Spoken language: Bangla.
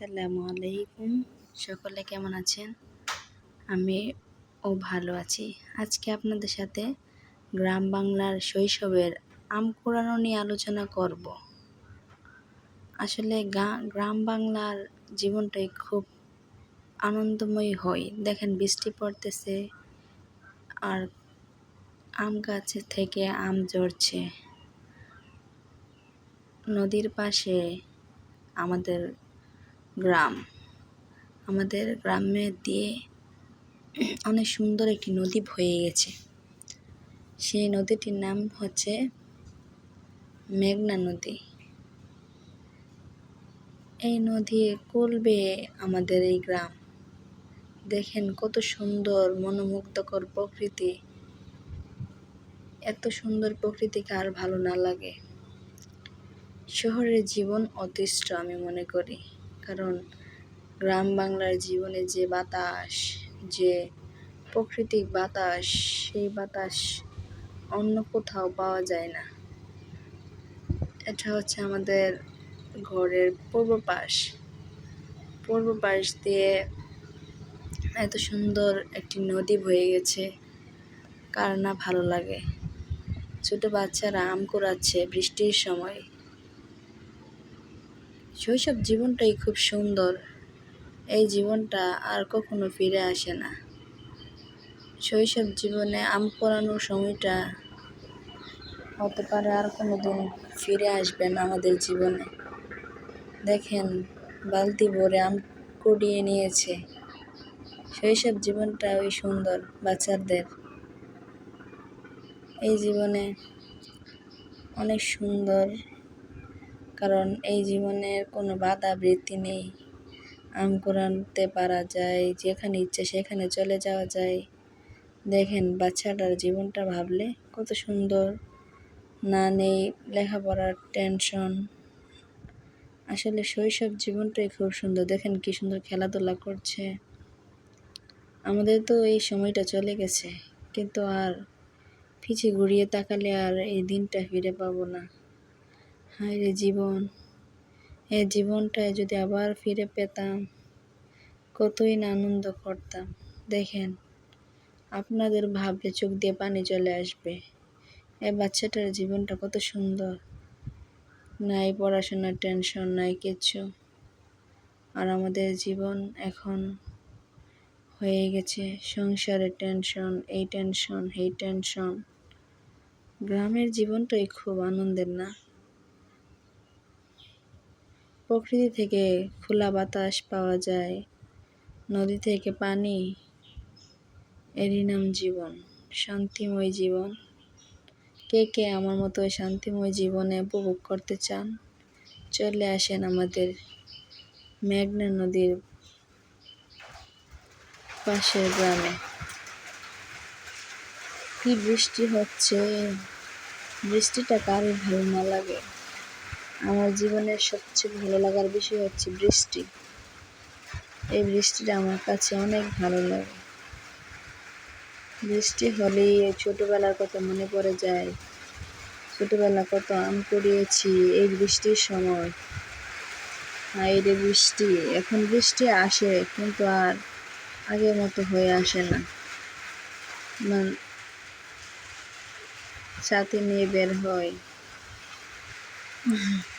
আসসালামু আলাইকুম। সকলে কেমন আছেন? আমি ও ভালো আছি। আজকে আপনাদের সাথে গ্রাম বাংলার শৈশবের আম কুড়ানো নিয়ে আলোচনা করব। আসলে গ্রাম বাংলার জীবনটাই খুব আনন্দময় হয়। দেখেন বৃষ্টি পড়তেছে আর আম গাছের থেকে আম ঝরছে। নদীর পাশে আমাদের গ্রাম। আমাদের গ্রামে দিয়ে অনেক সুন্দর একটি নদী বয়ে গেছে। সেই নদীটির নাম হচ্ছে মেঘনা নদী। এই নদী কুল বেয়ে আমাদের এই গ্রাম। দেখেন কত সুন্দর, মনোমুগ্ধকর প্রকৃতি। এত সুন্দর প্রকৃতিকে আর ভালো না লাগে। শহরের জীবন অতিষ্ঠ আমি মনে করি। কারণ গ্রাম বাংলার জীবনে যে বাতাস, যে প্রাকৃতিক বাতাস, সেই বাতাস অন্য কোথাও পাওয়া যায় না। এটা হচ্ছে আমাদের ঘরের পূর্ব পাশ। পূর্ব পাশ দিয়ে এত সুন্দর একটি নদী বয়ে গেছে। কার না ভালো লাগে? ছোট বাচ্চারা আম কুড়াচ্ছে বৃষ্টির সময়। শৈশব জীবনটাই খুব সুন্দর। এই জীবনটা আর কখনো ফিরে আসে না। শৈশব জীবনে আম পড়ানোর সময়টা হতে পারে আর কোনো দিন ফিরে আসবে না আমাদের জীবনে। দেখেন, বালতি ভরে আম কুড়িয়ে নিয়েছে। শৈশব জীবনটা ওই সুন্দর বাচ্চাদের। এই জীবনে অনেক সুন্দর কারণ এই জীবনের কোনো বাধা বৃত্তি নেই। আম কুড়াতে পারা যায়, যেখানে ইচ্ছে সেখানে চলে যাওয়া যায়। দেখেন বাচ্চাটার জীবনটা ভাবলে কত সুন্দর। না নেই লেখাপড়ার টেনশন। আসলে শৈশব জীবনটাই খুব সুন্দর। দেখেন কি সুন্দর খেলাধুলা করছে। আমাদের তো এই সময়টা চলে গেছে, কিন্তু আর পিছিয়ে ঘুরিয়ে তাকালে আর এই দিনটা ফিরে পাবো না। হায় রে জীবন। এ জীবনটায় যদি আবার ফিরে পেতাম, কতই না আনন্দ করতাম। দেখেন, আপনাদের ভাবলে চোখ দিয়ে পানি চলে আসবে। এ বাচ্চাটার জীবনটা কত সুন্দর। নাই পড়াশোনার টেনশন, নাই কিচ্ছু। আর আমাদের জীবন এখন হয়ে গেছে সংসারের টেনশন, এই টেনশন এই টেনশন। গ্রামের জীবনটাই খুব আনন্দের না? প্রকৃতি থেকে খোলা বাতাস পাওয়া যায়। নদী থেকে পানি এরই নাম জীবন, শান্তিময় জীবন। কে কে আমার মতো শান্তিময় জীবনে উপভোগ করতে চান? চলে আসেন আমাদের মেঘনা নদীর পাশের গ্রামে। কি বৃষ্টি হচ্ছে? বৃষ্টিটা কারই ভালো না লাগে। আমার জীবনের সবচেয়ে ভালো লাগার বিষয় হচ্ছে বৃষ্টি। এই বৃষ্টিটা আমার কাছে অনেক ভালো লাগে। বৃষ্টি হলেই ছোটোবেলার কথা মনে পড়ে যায়। ছোটোবেলা কত আম করিয়েছি এই বৃষ্টির সময়। হাইরে বৃষ্টি, এখন বৃষ্টি আসে কিন্তু আর আগের মতো হয়ে আসে না। সাথে নিয়ে বের হয়। Mm-hmm.